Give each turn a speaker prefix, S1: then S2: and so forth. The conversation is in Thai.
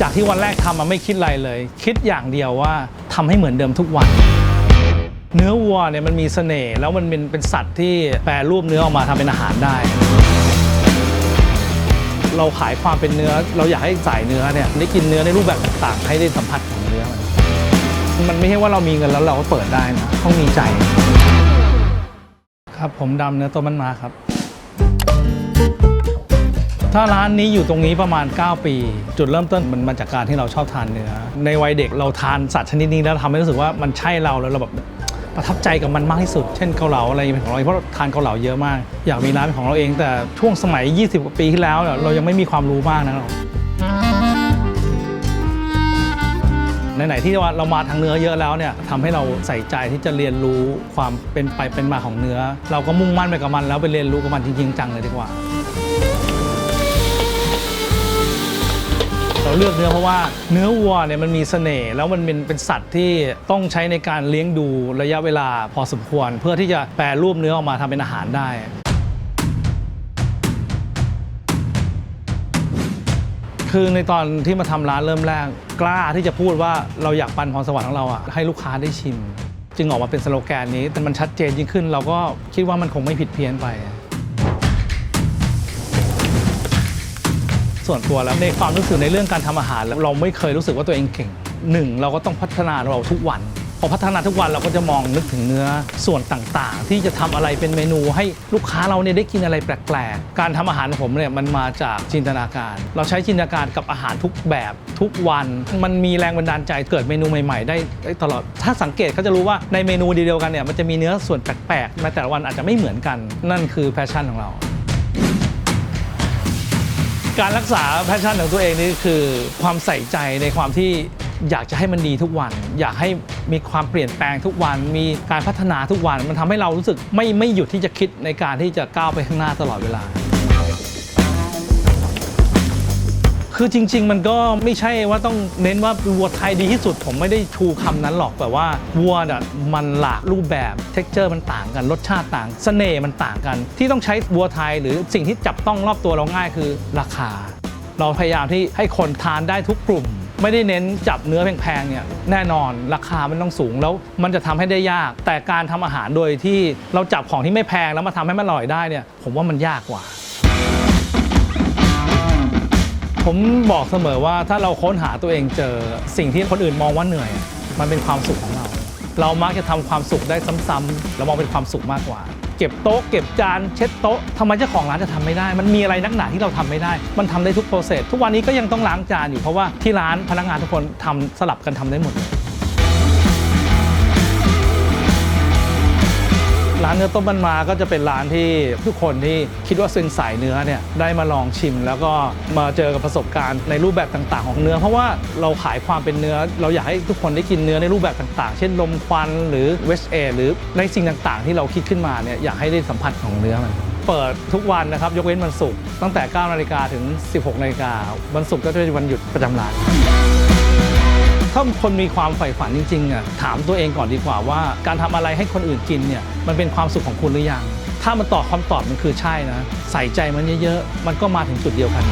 S1: จากที่วันแรกทำมาไม่คิดอะไรเลย คิดอย่างเดียวว่าทำให้เหมือนเดิมทุกวัน เนื้อวัวเนี่ยมันมีเสน่ห์แล้วมันเป็นเป็นสัตว์ที่แปรรูปเนื้อออกมาทำเป็นอาหารได้ เราขายความเป็นเนื้อ เราอยากให้สายเนื้อเนี่ยได้กินเนื้อในรูปแบบต่างๆ ให้ได้สัมผัสของเนื้อมันมันไม่ใช่ว่าเรามีเงินแล้วเราก็เปิดได้นะต้องมีใจ ครับผมดำเนื้อตัวมันมาครับ ถ้าร้านนี้อยู่ตรงนี้ประมาณ 9 ปี จุดเริ่มต้นมันมาจากการที่เราชอบทานเนื้อ ในวัยเด็กเราทานสัตว์ชนิดนี้แล้วทำให้รู้สึกว่ามันใช่เราแล้วเราแบบประทับใจกับมันมากที่สุด เช่นเกาเหลาอะไรเป็นของเราเองเพราะเราทานเกาเหลาเยอะมาก อยากมีร้านเป็นของเราเอง แต่ช่วงสมัย 20 กว่าปีที่แล้วเนี่ยเรายังไม่มีความรู้มากนะไหนๆที่ว่าเรามาทางเนื้อเยอะแล้วเนี่ยทำให้เราใส่ใจที่จะเรียนรู้ความเป็นไปเป็นมาของเนื้อ เราก็มุ่งมั่นไปกับมันแล้วไปเรียนรู้กับมันจริงๆจังเลยดีกว่า เราเลือกเนื้อเพราะว่าเนื้อวัวเนี่ยมันมีเสน่ห์แล้วมันเป็นเป็นสัตว์ที่ต้องใช้ในการเลี้ยงดูระยะเวลาพอสมควร เพื่อที่จะแปรรูปเนื้อออกมาทำเป็นอาหารได้ คือในตอนที่มาทำร้านเริ่มแรกกล้าที่จะพูดว่าเราอยากปันพรสวรรค์ของเราอะให้ลูกค้าได้ชิม จึงออกมาเป็นสโลแกนนี้แต่มันชัดเจนยิ่งขึ้น เราก็คิดว่ามันคงไม่ผิดเพี้ยนไป ส่วนตัวแล้วในความรู้สึกในเรื่องการทำอาหารเราไม่เคยรู้สึกว่าตัวเองเก่งหนึ่งเราก็ต้องพัฒนาเราทุกวันพอพัฒนาทุกวันเราก็จะมองนึกถึงเนื้อส่วนต่างๆ ที่จะทำอะไรเป็นเมนูให้ลูกค้าเราเนี่ยได้กินอะไรแปลกๆ การทำอาหารของผมเนี่ยมันมาจากจินตนาการ เราใช้จินตนาการกับอาหารทุกแบบทุกวัน มันมีแรงบันดาลใจเกิดเมนูใหม่ๆ ได้ได้ตลอด ถ้าสังเกตเขาจะรู้ว่าในเมนูเดียวกันเนี่ยมันจะมีเนื้อส่วนแปลกๆในแต่ละวันอาจจะไม่เหมือนกัน นั่นคือแพชชั่นของเรา การรักษาแพชชั่นของตัวเองนี่คือความใส่ใจในความที่อยากจะให้มันดีทุกวัน อยากให้มีความเปลี่ยนแปลงทุกวัน มีการพัฒนาทุกวัน มันทำให้เรารู้สึกไม่ไม่หยุดที่จะคิดในการที่จะก้าวไปข้างหน้าตลอดเวลา คือจริง ๆ มันก็ไม่ใช่ว่าต้องเน้นว่าวัวไทยดีที่สุด ผมไม่ได้ชูคำนั้นหรอกแต่ว่าวัวน่ะมันหลากรูปแบบเท็กเจอร์มันต่างกันรสชาติต่างเสน่ห์มันต่างกัน ที่ต้องใช้วัวไทยหรือสิ่งที่จับต้องรอบตัวเราง่ายคือราคา เราพยายามที่ให้คนทานได้ทุกกลุ่ม ไม่ได้เน้นจับเนื้อแพงๆเนี่ยแน่นอนราคามันต้องสูงแล้วมันจะทำให้ได้ยาก แต่การทำอาหารโดยที่เราจับของที่ไม่แพงแล้วมาทำให้มันอร่อยได้เนี่ยผมว่ามันยากกว่า ผมบอกเสมอว่าถ้าเราค้นหาตัวเองเจอสิ่งที่คนอื่นมองว่าเหนื่อย มันเป็นความสุขของเรา เรามักจะทำความสุขได้ซ้ำๆเรามองเป็นความสุขมากกว่า เก็บโต๊ะ เก็บจานเช็ดโต๊ะทำไมเจ้าของร้านจะทำไม่ได้ มันมีอะไรนักหนาที่เราทำไม่ได้ มันทำได้ทุกโปรเซสทุกวันนี้ก็ยังต้องล้างจานอยู่เพราะว่าที่ร้านพนักงานทุกคนทำสลับกันทำได้หมด ร้านเนื้อต้มมันมาก็จะเป็นร้านที่ทุกคนที่คิดว่าเป็นสายเนื้อเนี่ยได้มาลองชิม แล้วก็มาเจอกับประสบการณ์ในรูปแบบต่าง ๆ ของเนื้อ เพราะว่าเราขายความเป็นเนื้อ เราอยากให้ทุกคนได้กินเนื้อในรูปแบบต่างๆ เช่นลมควันหรือเวสเอหรือในสิ่งต่างๆ ที่เราคิดขึ้นมาเนี่ยอยากให้ได้สัมผัสของเนื้อมันเปิดทุกวันนะครับ ยกเว้นวันศุกร์ตั้งแต่ 9 นาฬิกาถึง 16 นาฬิกาวันศุกร์ก็จะเป็นวันหยุดประจำร้าน ถ้าคนมีความใฝ่ฝันจริงๆอะถามตัวเองก่อนดีกว่าว่าการทำอะไรให้คนอื่นกินเนี่ยมันเป็นความสุขของคุณหรือยัง ถ้ามันตอบคำตอบมันคือใช่นะ ใส่ใจมันเยอะๆ มันก็มาถึงจุดเดียวกัน